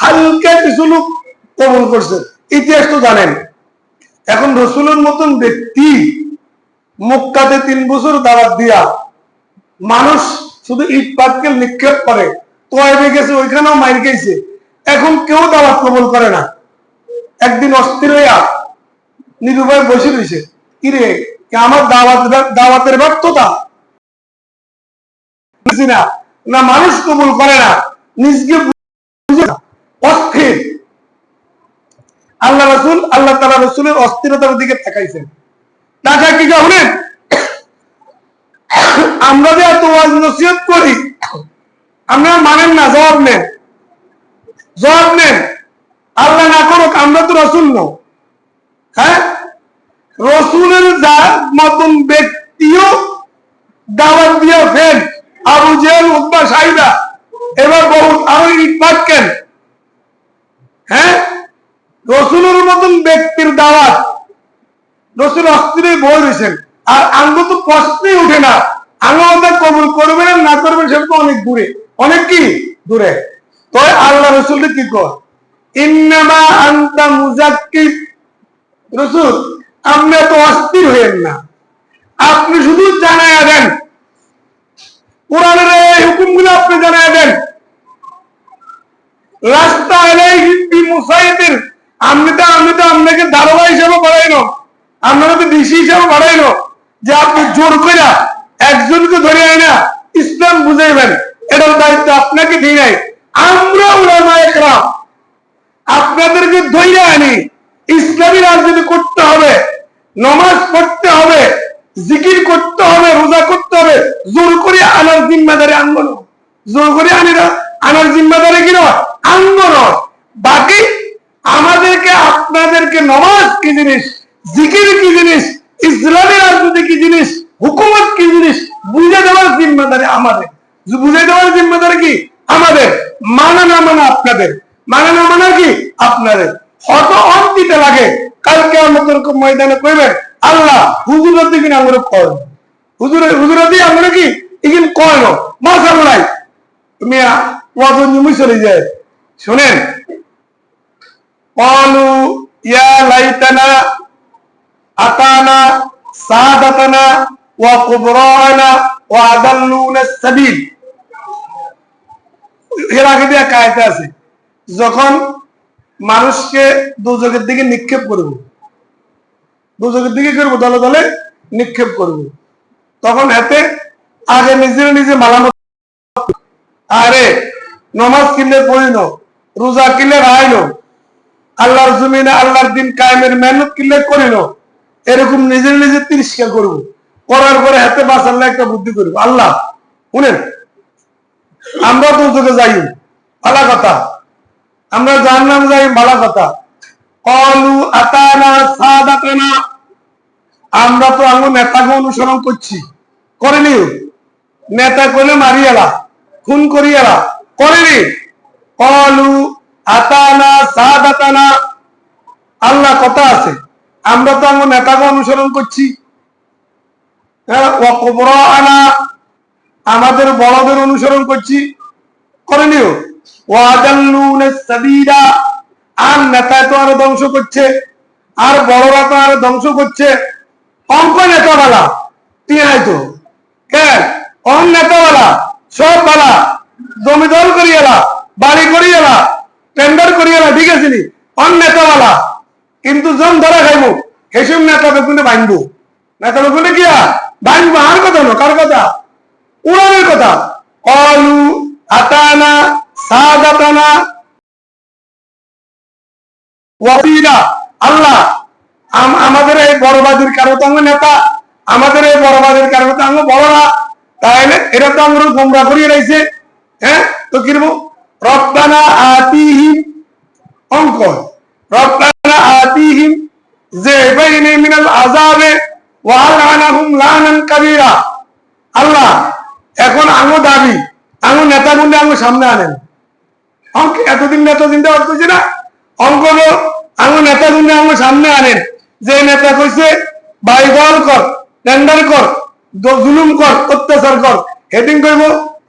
হালকা কিছু লোক কবল করছে। ইতিহাস তো জানেন, এখন রসুলের মতন ব্যক্তি মক্কাতে তিন বছর দাওয়াত দিয়া মানুষ শুধু ইট পাটকেল নিক্ষেপ করে তোয়াইবে গেছে, ওইখানেও মাইর গেছে এখন কেউ দাওয়াত কবল করে না। একদিন অস্থির হইয়া নিরুপায় বসে রয়েছে কিরে আমার দাওয়াত দাওয়াতের ব্যর্থতা? না মানুষ কবুল করে না, নিজকে। অস্থির। আল্লাহ রসুল, আল্লাহ তালা রসুলের অস্থিরতার দিকে তাকাইছেন। টাকা কি কারণে আমরা যে এত ওয়াজ নসিহত করি, আমরা মানেন না, জবাব নেন। জবাব নেন। আল্লাহ না করুক, আমরা তো রসুল নও। হ্যাঁ? রসুলের যা- মতন ব্যক্তিও দাওয়াত দিয়া ফেল আবু জেল উদ্বা সাহিদা এবার বহুত আরও ইট পাটকেন হ্যাঁ? রসুলের মতন ব্যক্তির দাওয়াত। রসুল বই রয়েছেন। আর আঙ্গ তো প্রশ্নই উঠে না। কবুল না সেটা তো অনেক দূরে। অনেক কি? দূরে। আল্লাহ রসুল কি কর? ইন্নামা আন্তা মুজাক্কিব। রসুল, আপনি অস্থির হইেন না। আপনি শুধু জানাইয়া দেন। কোরআনের এই হুকুমগুলো আপনি জানাইয়া দেন। রাস্তা আলাইহি বিমুসাইতির আমি তো আমি তো আপনাকে দারোগা হিসেবে বাড়াইনো আপনারা তো ডিসি হিসেবে বাড়াইনো যে আপনি জোর করে একজনকে ধরে আইনা ইসলাম বুঝাইবেন, এটার দায়িত্ব আপনাকে দিয়ে নাই। আমরা একরাম। আপনাদেরকে ধৈর্য আনি। ইসলামী রাজনীতি করতে হবে, নমাজ পড়তে হবে, জিকির করতে হবে, রোজা করতে হবে। জোর করে আনার জিম্মাদারি আনব জোর করে আনি না, আনার জিম্মাদারি কি আনব নয় বাকি আমাদেরকে, আপনাদেরকে নমাজ কি জিনিস, জিকির কি জিনিস, ইসলামী রাজনীতি কি জিনিস, হুকুমত কি জিনিস, বুঝে দেওয়ার জিম্মাদারি আমাদের। বুঝে দেওয়ার জিম্মাদারি কি? আমাদের। মানা না মানা আপনাদের। মানে না মানে কি? আপনাদের। হত অন দিতে লাগে কালকে আমাদের ময়দানে কইবেন, আল্লাহ হুজুরের দিকে আমরা কয় হুজুরের হুজুরের দিয়ে আমরা কি? ইগিন কয় মাথা নাই তুমি ওয়াজ নিমুই চলে যায়। শুনেন قالوا يا ليتنا أتانا سادتنا وكبراءنا وأضلونا السبيل এর আগে দিয়ে কায়তে আছে যখন মানুষকে দুযোগের দিকে নিক্ষেপ করব দুযোগের দিকে করবো দলে দলে নিক্ষেপ করব তখন এতে আগে নিজে নিজে মালামত আরে নমাজ কিনলে পড়িন রোজা কিনলে রাইন আল্লাহর জমিনে আল্লাহর দিন কায়েমের মেহনত কিনলে করিল। এরকম নিজে নিজে তিরস্কার করব। করার পরে হাতে বাস আল্লাহ একটা বুদ্ধি করব। আল্লাহ, শুনেন, আমরা তো তোকে যাই, ভালো কথা। আমরা জানলাম যাই, ভালো কথা। কলু আতানা সাদাতানা। আমরা তো আমার নেতাকে অনুসরণ করছি। করেনি। নেতা করলে মারিয়ালা, খুন করিয়ালা। করেনি। কলু আতানা সাদাতানা আল্লাহ কথা আছে। আমরা তো আমার নেতাকে অনুসরণ করছি। হ্যাঁ আনা আমাদের বড়দের অনুসরণ করছি। করণীয় আর নেতা তো আরও ধ্বংস করছে। আর বড়রা তো আরও ধ্বংস করছে। অঙ্ক নেতাওয়ালা। টিয়াই তো। কে অন নেতাওয়ালা। সব বালা জমি দল করিয়ালা বাড়ি করিয়ালা টেন্ডার করিয়ালা ঠিক আছে নি কিন্তু জন ধরা খাইব নেতা বেগুনে নেতা বেগুনে আর? কথা না, কার কথা? উড়ানের কথা। কলু, আতানা সাদাতানা ওয়াবিরা আল্লাহ। আমাদের এই বড়বাদের কারও তো আঙ্গ নেতা, আমাদের এই বড়বাদের কারও তো আঙ্গ বড়রা। তাহলে এরা তো আমরা গোমরা করিয়ে রয়েছে হ্যাঁ? তো কিরব রপ্তানা আতিহিম অঙ্ক আতিহিম যে বাইনে মিনাল আযাবে ওয়া লানাহুম লানান কাবীরা আল্লাহ, এখন আঙো দাবি আঙো নেতা গুন্ডে আঙো সামনে আনেন। অঙ্ক, এতদিন নেতা চিন্তা করতেছি না? অঙ্ক আঙো নেতা গুন্ডে আঙো সামনে আনেন। যে নেতা কইছে বাইগল কর, টেন্ডার কর জুলুম কর, অত্যাচার কর হেডিং করব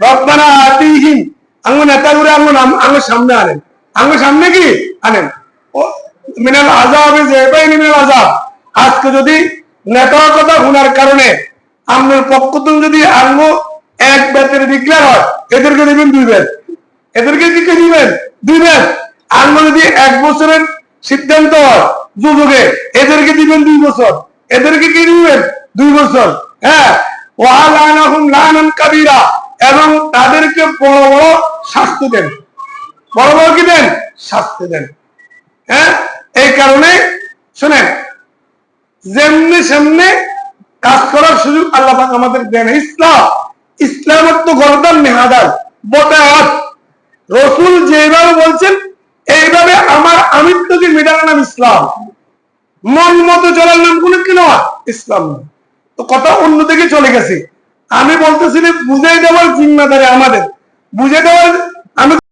রপ্তানা আতিহীন আঙো নেতা গুলো আঙো নাম আঙো সামনে আনেন। আমার সামনে কি? আনেন। মিনাল আজাব মিনাল আজাব আজকে যদি নেতার কথা শোনার কারণে পক্ষ যদি এক ডিক্লেয়ার হয়, এদেরকে দিবেন দুই এদেরকে কি কে দিবেন দুই যদি এক বছরের সিদ্ধান্ত হয়, যুবকে, এদেরকে দিবেন দুই বছর। এদেরকে কি দিবেন? দুই বছর। হ্যাঁ। লানান কাবীরা। এবং তাদেরকে বড় বড় শাস্তি দেন। বড় বড় কি দেন? শাস্তি দেন। হ্যাঁ? এই কারণে, শুনেন, যেমনি সেমনি কাজ করার সুযোগ আল্লাহ আমাদের দেন। ইসলাম, ইসলামের তো গরদান মেহাদার রসুল যেভাবে বলছেন, এইভাবে আমার নাম ইসলাম, মন মতো চলার নাম ইসলাম। তো কথা অন্যদিকে চলে গেছে। আমি বলতেছি বুঝাই দেওয়ার জিম্মাদারি আমাদের। বুঝে দেওয়ার আমি